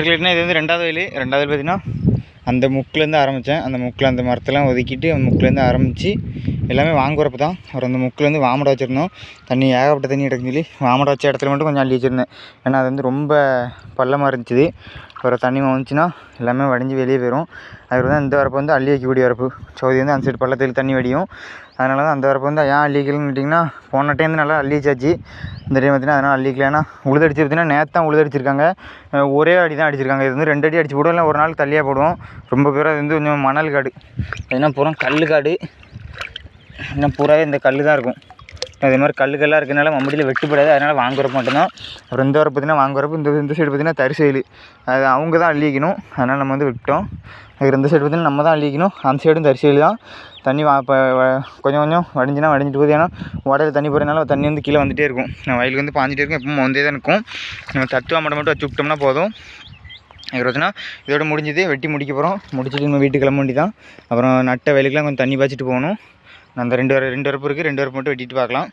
நண்பர்களே இது வந்து ரெண்டாவது வயல். ரெண்டாவது வயல் பார்த்தீங்கன்னா அந்த முக்கிலேருந்து ஆரம்பித்தேன் அந்த முக்கில் அந்த மரத்தெல்லாம் ஒதுக்கிட்டு அந்த முக்கிலேருந்து ஆரம்பித்து எல்லாமே வாங்குறப்ப தான் அப்புறம் அந்த முக்கிலேருந்து வாமடை வச்சுருந்தோம். தண்ணி ஏகப்பட்ட தண்ணி கிடக்குன்னு சொல்லி வாமடை வச்ச இடத்துல மட்டும் கொஞ்சம் அள்ளி வச்சுருந்தேன். ஏன்னா அது வந்து ரொம்ப பள்ளமாக இருந்துச்சு. அப்புறம் தண்ணி வந்துச்சுன்னா எல்லாமே வடிஞ்சு வெளியே போயிடும் அதுக்கு தான் இந்த வரப்பு வந்து அள்ளி வைக்கக்கூடிய வரப்பு. சோதி வந்து அந்த சைடு பள்ளத்தில் தண்ணி வடியும். அதனால தான் அந்த வரப்பு வந்து ஏன் அள்ளிக்கலன்னு கேட்டிங்கன்னா போன டைம் நல்லா அள்ளி வச்சாச்சு. இந்த டைம் பார்த்தீங்கன்னா அதனால் அள்ளிக்கல ஏன்னா உழுதடிச்சு பார்த்தீங்கன்னா நேற்று தான் உழுதடிச்சிருக்காங்க. ஒரே அடி தான் அடிச்சிருக்காங்க. இது வந்து ரெண்டு அடி அடிச்சு போடுவோம் இல்லை ஒரு நாள் தள்ளியாக போடுவோம். ரொம்ப பேர் அது வந்து கொஞ்சம் மணல் காடு. ஏன்னா பூரா கல் காடு. இன்னும் பூராவே இந்த கல் தான் இருக்கும். அதே மாதிரி கல்லுக்கெல்லாம் இருக்கிறனால இருக்கனால மம்படியில் வெட்டுப்படாது. அதனால் வாங்குறப்ப மட்டும்தான். அப்புறம் இந்த வர பார்த்தீங்கன்னா வாங்குறப்ப இந்த இந்த சைடு பார்த்தீங்கன்னா தரிசையில் அது அவங்க தான் அள்ளிக்கணும். அதனால் நம்ம வந்து விட்டோம். அதுக்கு இந்த சைடு பார்த்தீங்கன்னா நம்ம தான் அள்ளிக்கணும். அந்த சைடும் தரிசையில் தான். தண்ணி வா இப்போ கொஞ்சம் கொஞ்சம் வடிஞ்சுனா வடிஞ்சிட்டு போகுது. ஏன்னா உடையில தண்ணி போகிறதுனால தண்ணி வந்து கீழே வந்துகிட்டே இருக்கும். நம்ம வயலுக்கு வந்து பாஞ்சிட்டே இருக்கும். எப்பவும் வந்தே தான் இருக்கும். நம்ம தட்டுவா மட்டும் மட்டும் வச்சு விட்டோம்னா போதும். இருபதுனா இதோட முடிஞ்சது வெட்டி முடிக்க போகிறோம் முடிச்சுட்டு நம்ம வீட்டுக்கு கிளம்ப வேண்டி தான் அப்புறம் நட்ட வேலைக்கெலாம் கொஞ்சம் தண்ணி பாய்ச்சிட்டு போகணும். அந்த ரெண்டு வர ரெண்டு வரப்பு இருக்குது ரெண்டு வரப்பு மட்டும் வெட்டிட்டு பார்க்கலாம்.